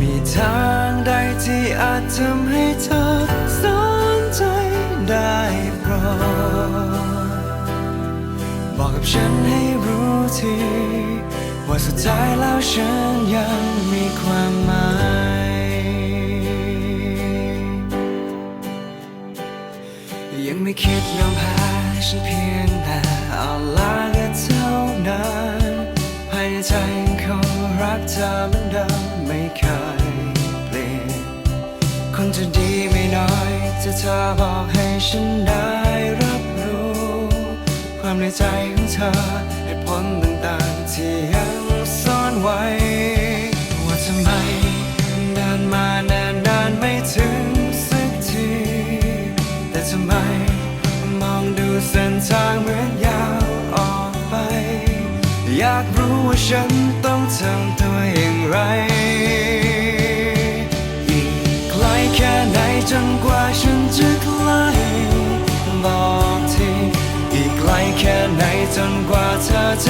มีทางใดที่อาจทำให้เธอสนใจได้โปรดบอกกับฉันให้รู้ทีว่าสุดท้ายแล้วฉันยังมีความหมายยังไม่คิดยอมแพ้ฉันเพียงแต่เอาลาก็เท่านั้นภายในใจยังคงรักเธอเหมือนเดิมไม่เคย จะดีไม่น้อยจะเธอบอกให้ฉันได้รับรู้ ความในใจของเธอเหตุผลต่างๆ ที่ยังซ่อนไว้ ว่าทำไมเดินมานานนานไม่ถึงสักที แต่ทำไมมองดูเส้นทางเหมือนยาวออกไป อยากรู้ว่าฉันต้องทำตัวอย่างไร จนกว่าเธอจะ